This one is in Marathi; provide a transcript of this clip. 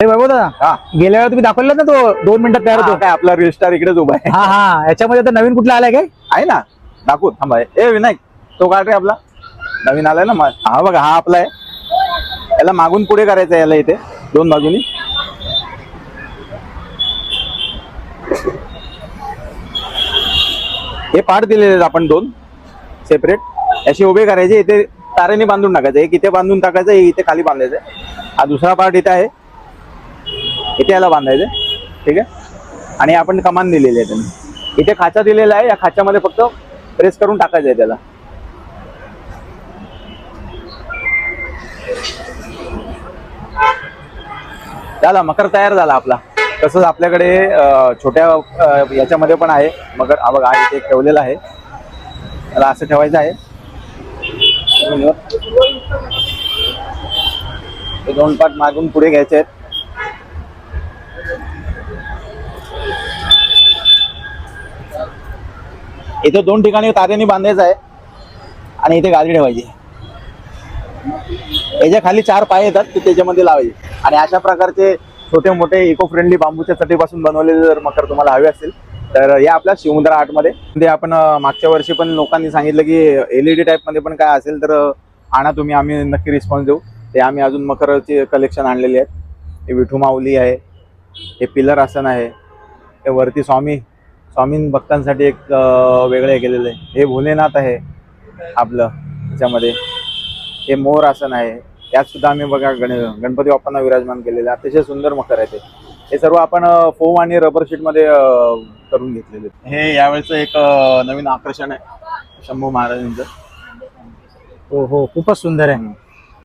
अरे वैभव दादा हा. गेल्या वेळा तुम्ही दाखवलं ना तो दोन मिनिटात तयार होतो. काय आपला रिस्टार इकडेच उभा आहे. हा हा. याच्यामध्ये आता नवीन कुठला आलाय काय? आहे ना. दाखवू थांबा. ए विनायक तो काढ रे आपला. नवीन आलाय ना हा बघा हा आपला आहे. याला मागून पुढे करायचं याला इथे दोन बाजूनी. हे पाठ दिलेले आहेत आपण दोन सेपरेट असे उभे करायचे इथे तारेने बांधून टाकायचं. एक इथे बांधून टाकायचं एक इथे खाली बांधायचं. हा दुसरा पार्ट इथे आहे. इथे याला बांधायचं ठीक आहे? आणि आपण कमान दिलेली आहे त्यांनी. इथे खाचा दिलेला आहे. या खाच्यामध्ये फक्त प्रेस करून टाकायचं आहे त्याला. झाला मकर तयार झाला आपला. तसंच आपल्याकडे छोट्या याच्यामध्ये पण आहे. मकर हा बघा इथे ठेवलेला आहे. त्याला असं ठेवायचं आहे. ते दोन पाठ मागून पुढे घ्यायचे आहेत. इथे दोन ठिकाणी तारेने बांधायचं आहे आणि इथे गादी ठेवायची. याच्या खाली चार पाय येतात ते त्याच्यामध्ये लावायचे. आणि अशा प्रकारचे छोटे मोठे इको फ्रेंडली बांबूच्या चटीपासून बनवलेले जर मकर तुम्हाला हवे असतील तर या आपल्या शिवमुद्रा आर्टमध्ये ते आपण मागच्या वर्षी पण लोकांनी सांगितलं की एलईडी टाईपमध्ये पण काय असेल तर आणा तुम्ही आम्ही नक्की रिस्पॉन्स देऊ. ते आम्ही अजून मकरचे कलेक्शन आणलेले आहेत. हे विठू माऊली आहे. हे पिलर आसन आहे. हे वरती स्वामी स्वामी भक्तांसाठी एक वेगळं केलेलं आहे. हे भोलेनाथ आहे आपलं त्याच्यामध्ये. हे मोर आसन आहे. यात सुद्धा आम्ही बघा गण गणपती बाप्पांना विराजमान केलेले आहे. अतिशय सुंदर मकर आहे ते. हे सर्व आपण फोम आणि रबर शीटमध्ये अं, करून घेतलेले. हे यावेळेचं एक नवीन आकर्षण आहे. शंभू महाराजांचं. हो हो खूपच सुंदर आहे.